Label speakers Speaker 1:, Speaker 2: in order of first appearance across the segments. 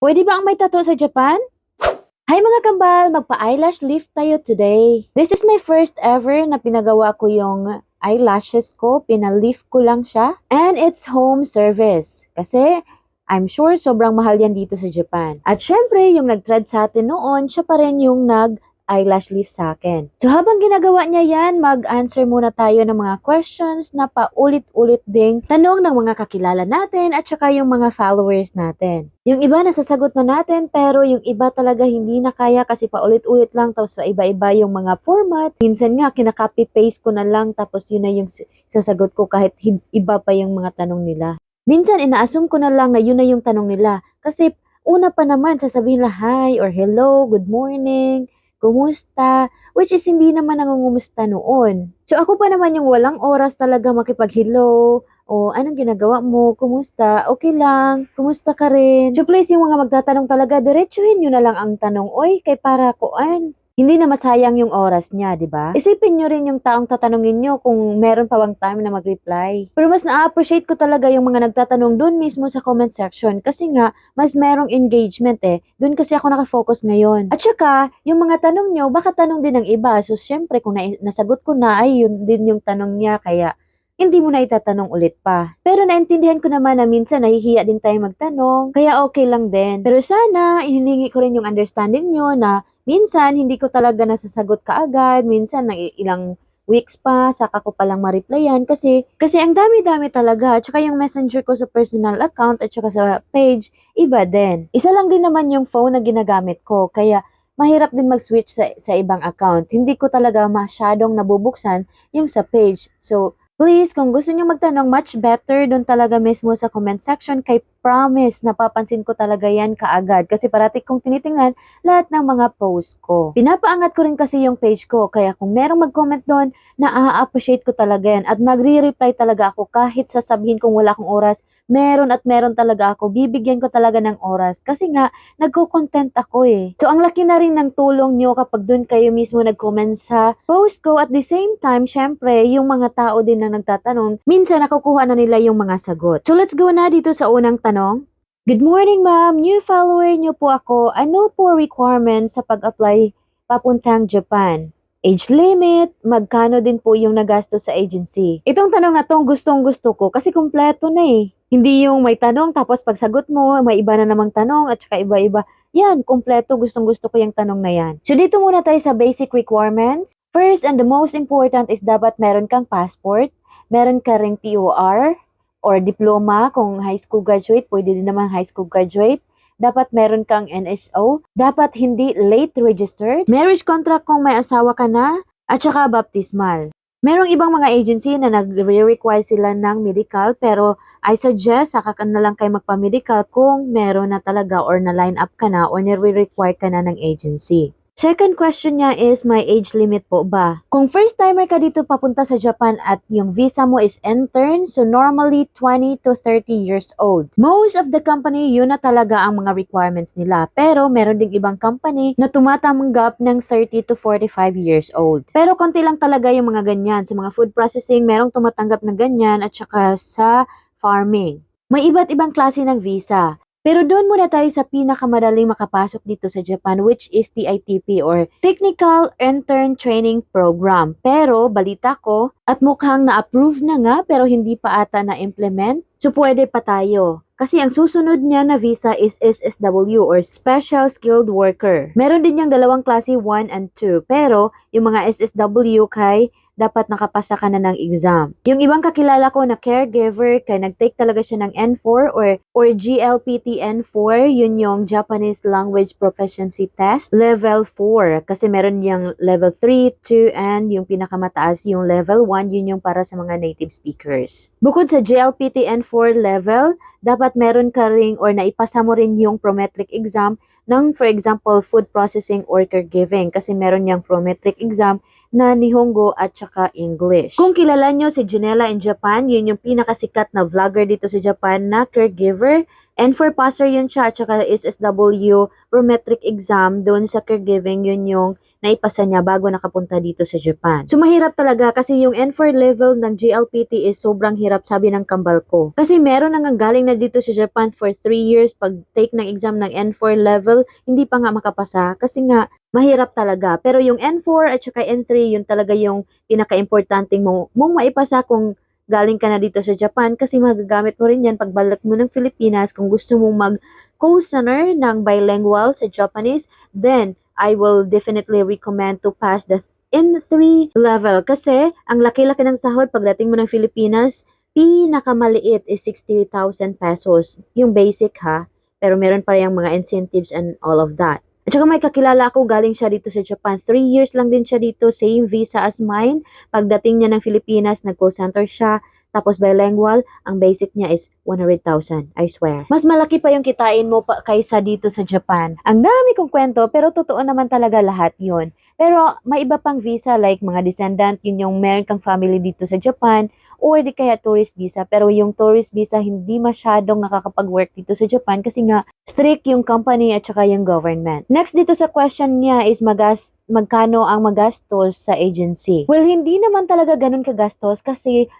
Speaker 1: Pwede ba ang may tattoo sa Japan? Hi mga kambal, magpa-eyelash lift tayo today. This is my first ever na pinagawa ko yung eyelashes ko. Pinalift ko lang siya. And it's home service. Kasi I'm sure sobrang mahal yan dito sa Japan. At syempre, yung nag-thread sa atin noon, siya pa rin yung nag eyelash lift sa akin. So habang ginagawa niya yan, mag-answer muna tayo ng mga questions na paulit-ulit ding tanong ng mga kakilala natin at saka yung mga followers natin. Yung iba nasasagot na natin pero yung iba talaga hindi na kaya kasi paulit-ulit lang tapos iba-iba yung mga format. Minsan nga kinaka-copy-paste ko na lang tapos yun na yung sasagot ko kahit iba pa yung mga tanong nila. Minsan ina-assume ko na lang na yun na yung tanong nila kasi una pa naman sasabihin nila hi or hello, good morning, kumusta, which is hindi naman nangungumusta noon. So ako pa naman yung walang oras talaga makipag-hello, o anong ginagawa mo, kumusta, okay lang, kumusta ka rin. So please yung mga magtatanong talaga, diretsuhin nyo na lang ang tanong, oy, kay para koan. Hindi na masayang yung oras niya, di ba? Isipin nyo rin yung taong tatanungin nyo kung meron pa bang time na mag-reply. Pero mas na-appreciate ko talaga yung mga nagtatanong doon mismo sa comment section kasi nga, mas merong engagement eh. Doon kasi ako nakafocus ngayon. At saka, yung mga tanong nyo, baka tanong din ng iba. So, syempre, kung na- nasagot ko na, ay yun din yung tanong niya. Kaya, hindi mo na itatanong ulit pa. Pero naintindihan ko naman na minsan nahihiya din tayo magtanong, kaya okay lang din. Pero sana, hiningi ko rin yung understanding nyo na minsan hindi ko talaga nasasagot kaagad, minsan na ilang weeks pa, saka ko palang ma-replyan kasi, kasi ang dami-dami talaga. At saka yung messenger ko sa personal account at saka sa page, iba din. Isa lang din naman yung phone na ginagamit ko, kaya mahirap din mag-switch sa, sa ibang account. Hindi ko talaga masyadong nabubuksan yung sa page. So, please, kung gusto niyo magtanong, much better doon talaga mismo sa comment section. Kay promise, napapansin ko talaga yan kaagad. Kasi parati kong tinitingnan lahat ng mga post ko. Pinapaangat ko rin kasi yung page ko. Kaya kung merong mag-comment doon, na-appreciate ko talaga yan. At nagre-reply talaga ako kahit sasabihin kong wala akong oras. Meron at meron talaga ako. Bibigyan ko talaga ng oras. Kasi nga, nagko-content ako eh. So, ang laki na rin ng tulong nyo kapag doon kayo mismo nag-comment sa post ko. At the same time, syempre, yung mga tao din na nagtatanong, minsan nakukuha na nila yung mga sagot. So, let's go na dito sa unang tanong. Good morning, ma'am. New follower niyo po ako. Ano po requirements sa pag-apply papuntang Japan? Age limit, magkano din po yung nagasto sa agency? Itong tanong na tong gustong gusto ko kasi kumpleto na eh. Hindi yung may tanong tapos pagsagot mo, may iba na namang tanong at saka iba-iba. Yan, kumpleto. Gustong gusto ko yung tanong na yan. So dito muna tayo sa basic requirements. First and the most important is dapat meron kang passport, meron ka ring TOR, or diploma kung high school graduate, pwede din naman high school graduate. Dapat meron kang NSO. Dapat hindi late registered. Marriage contract kung may asawa ka na. At saka baptismal. Merong ibang mga agency na nagre-require sila ng medical pero I suggest saka ka na lang kayo magpa-medical kung meron na talaga or na line up ka na or nire-require ka na ng agency. Second question niya is, may age limit po ba? Kung first timer ka dito papunta sa Japan at yung visa mo is intern, so normally 20 to 30 years old. Most of the company, yun na talaga ang mga requirements nila. Pero meron ding ibang company na tumatanggap ng 30 to 45 years old. Pero konti lang talaga yung mga ganyan. Sa mga food processing, merong tumatanggap ng ganyan at saka sa farming. May iba't ibang klase ng visa. Pero doon muna tayo sa pinakamadaling makapasok dito sa Japan which is TITP or Technical Intern Training Program. Pero balita ko at mukhang na-approve na nga pero hindi pa ata na-implement. So pwede pa tayo. Kasi ang susunod niya na visa is SSW or Special Skilled Worker. Meron din yung dalawang klase 1 and 2. Pero yung mga SSW kay dapat nakapasa ka na ng exam. Yung ibang kakilala ko na caregiver, kaya nag-take talaga siya ng N4 or, or GLPT N4, yun yung Japanese Language Proficiency Test, level 4. Kasi meron yung level 3, 2, and yung pinakamataas yung level 1, yun yung para sa mga native speakers. Bukod sa GLPT N4 level, dapat meron ka ring or naipasa mo rin yung prometric exam ng, for example, food processing or caregiving kasi meron yung prometric exam na Nihongo at saka English. Kung kilala nyo si Janela in Japan, yun yung pinakasikat na vlogger dito sa Japan na caregiver. And for passer yun siya at saka SSW prometric exam doon sa caregiving, yun yung naipasa niya bago nakapunta dito sa Japan. So mahirap talaga kasi yung N4 level ng GLPT is sobrang hirap sabi ng kambal ko. Kasi meron nang galing na dito sa Japan for 3 years pag take ng exam ng N4 level, hindi pa nga makapasa kasi nga mahirap talaga. Pero yung N4 at saka N3, yun talaga yung pinaka-importanting mo, mong maipasa kung galing ka na dito sa Japan kasi magagamit mo rin yan pagbalik mo ng Pilipinas kung gusto mong mag co-center ng bilingual sa Japanese, then I will definitely recommend to pass the N3 level kasi ang laki-laki ng sahod pagdating mo ng Pilipinas, pinakamaliit is 60,000 pesos. Yung basic ha, pero meron pa rin mga incentives and all of that. At saka may kakilala ako, galing siya dito sa Japan. Three years lang din siya dito, same visa as mine. Pagdating niya ng Pilipinas, nag-call center siya. Tapos bilingual, ang basic niya is 100,000, I swear. Mas malaki pa yung kitain mo pa kaysa dito sa Japan. Ang dami kong kwento, pero totoo naman talaga lahat yon. Pero may iba pang visa like mga descendant, yun yung meron kang family dito sa Japan, or di kaya tourist visa. Pero yung tourist visa, hindi masyadong nakakapag-work dito sa Japan kasi nga strict yung company at saka yung government. Next dito sa question niya is magas magkano ang magastos sa agency. Well, hindi naman talaga ganun kagastos kasi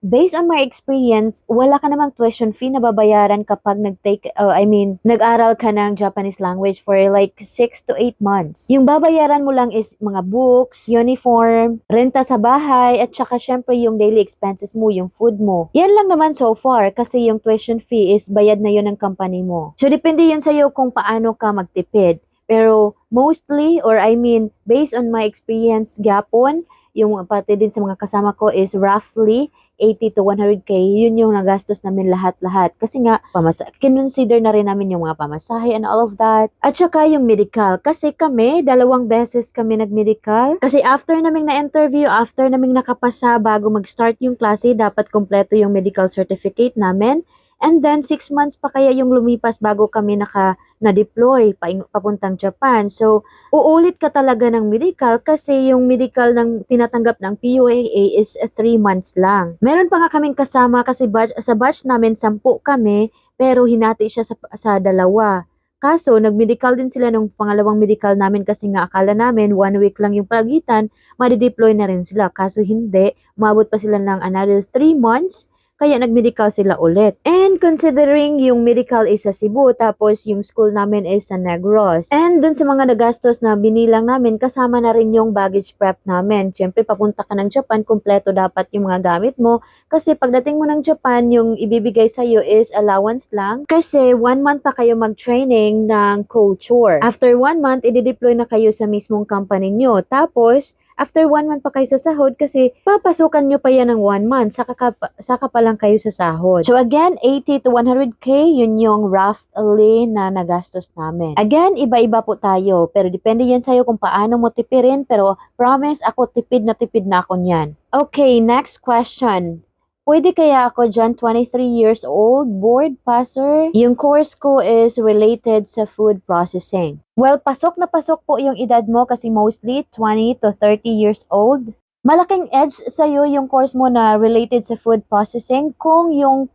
Speaker 1: based on my experience, wala ka namang tuition fee na babayaran kapag nag-take, uh, I mean, nag-aral ka ng Japanese language for like 6 to 8 months. Yung babayaran mo lang is mga books, uniform, renta sa bahay, at saka syempre yung daily expenses mo, yung food mo. Yan lang naman so far kasi yung tuition fee is bayad na yun ng company mo. So, depende yun sa'yo kung paano ka magtipid. Pero mostly, or I mean, based on my experience gapon, yung pati din sa mga kasama ko is roughly 80 to 100k, yun yung nagastos namin lahat-lahat. Kasi nga, pamasa kinonsider na rin namin yung mga pamasahe and all of that. At saka yung medical. Kasi kami, dalawang beses kami nag-medical. Kasi after naming na-interview, after naming nakapasa bago mag-start yung klase, dapat kompleto yung medical certificate namin. And then, six months pa kaya yung lumipas bago kami naka, na-deploy pa, papuntang Japan. So, uulit ka talaga ng medical kasi yung medical ng tinatanggap ng PUAA is 3 months lang. Meron pa nga kaming kasama kasi batch, sa batch namin, sampu kami, pero hinati siya sa, sa dalawa. Kaso, nag-medical din sila nung pangalawang medical namin kasi nga akala namin one week lang yung pagitan, madideploy na rin sila. Kaso hindi, umabot pa sila ng another 3 months kaya nag-medical sila ulit. And considering yung medical is sa Cebu, tapos yung school namin is sa Negros. And dun sa mga nagastos na binilang namin, kasama na rin yung baggage prep namin. Siyempre, papunta ka ng Japan, kumpleto dapat yung mga gamit mo. Kasi pagdating mo ng Japan, yung ibibigay sa'yo is allowance lang. Kasi one month pa kayo mag-training ng culture. After one month, i-deploy na kayo sa mismong company nyo. Tapos, after one month pa kayo sa sahod kasi papasukan nyo pa yan ng one month, saka, ka, saka pa lang kayo sa sahod. So again, 80 to 100k, yun yung roughly na nagastos namin. Again, iba-iba po tayo, pero depende yan sa'yo kung paano mo tipirin, pero promise ako, tipid na tipid na ako niyan. Okay, next question. Pwede kaya ako dyan, 23 years old, board passer? Yung course ko is related sa food processing. Well, pasok na pasok po yung edad mo kasi mostly 20 to 30 years old. Malaking edge sa'yo yung course mo na related sa food processing kung yung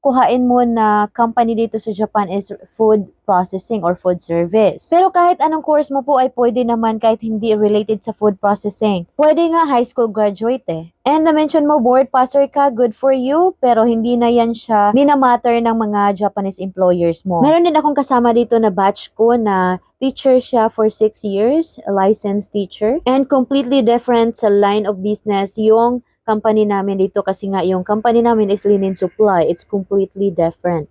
Speaker 1: kuhain mo na company dito sa Japan is food processing or food service. Pero kahit anong course mo po ay pwede naman kahit hindi related sa food processing. Pwede nga high school graduate eh. And na-mention mo board passer ka, good for you, pero hindi na yan siya minamatter ng mga Japanese employers mo. Meron din akong kasama dito na batch ko na teacher siya for 6 years, a licensed teacher, and completely different sa line of business yung company namin dito kasi nga yung company namin is linen supply. It's completely different.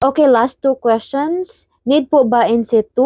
Speaker 1: Okay, last two questions. Need po ba NC2?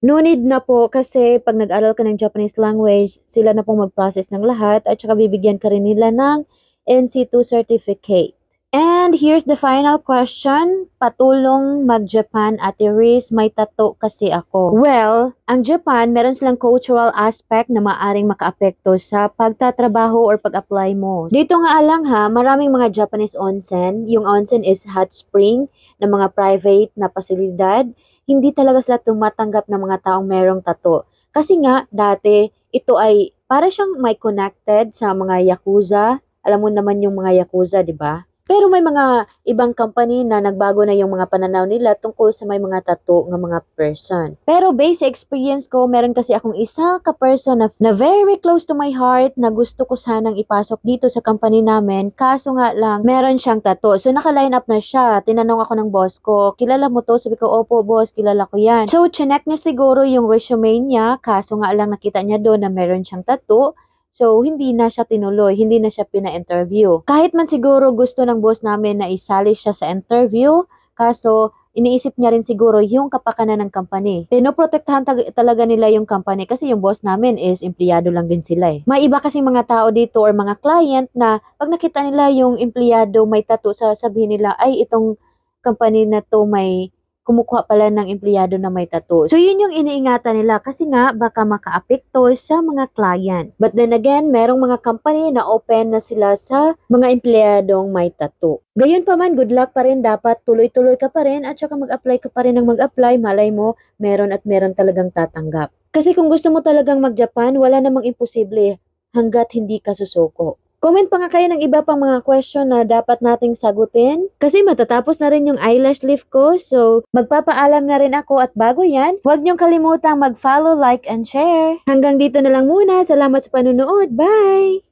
Speaker 1: No need na po kasi pag nag-aral ka ng Japanese language, sila na pong mag-process ng lahat at saka bibigyan ka rin nila ng NC2 certificate. And here's the final question. Patulong mag-Japan, Ate Riz, may tato kasi ako. Well, ang Japan, meron silang cultural aspect na maaring makaapekto sa pagtatrabaho or pag-apply mo. Dito nga lang ha, maraming mga Japanese onsen. Yung onsen is hot spring na mga private na pasilidad. Hindi talaga sila tumatanggap ng mga taong merong tato. Kasi nga, dati, ito ay para siyang may connected sa mga yakuza. Alam mo naman yung mga yakuza, di ba? Pero may mga ibang company na nagbago na yung mga pananaw nila tungkol sa may mga tattoo ng mga person. Pero based experience ko, meron kasi akong isa ka person na, na very close to my heart na gusto ko sanang ipasok dito sa company namin. Kaso nga lang, meron siyang tattoo. So naka-line up na siya. Tinanong ako ng boss ko, kilala mo to? Sabi ko, opo boss, kilala ko yan. So chinek niya siguro yung resume niya. Kaso nga lang nakita niya doon na meron siyang tattoo. So, hindi na siya tinuloy, hindi na siya pina-interview. Kahit man siguro gusto ng boss namin na isali siya sa interview, kaso iniisip niya rin siguro yung kapakanan ng company. Pinoprotektahan talaga nila yung company kasi yung boss namin is empleyado lang din sila eh. May iba kasing mga tao dito or mga client na pag nakita nila yung empleyado may tattoo, sasabihin nila, ay itong company na to may kumukuha pala ng empleyado na may tattoo. So, yun yung iniingatan nila kasi nga baka makaapekto sa mga client. But then again, merong mga company na open na sila sa mga empleyadong may tattoo. Gayon pa man, good luck pa rin. Dapat tuloy-tuloy ka pa rin at saka mag-apply ka pa rin ng mag-apply. Malay mo, meron at meron talagang tatanggap. Kasi kung gusto mo talagang mag-Japan, wala namang imposible hanggat hindi ka susuko. Comment pa nga kayo ng iba pang mga question na dapat nating sagutin. Kasi matatapos na rin yung eyelash lift ko. So, magpapaalam na rin ako at bago yan, huwag niyong kalimutang mag-follow, like, and share. Hanggang dito na lang muna. Salamat sa panunood. Bye!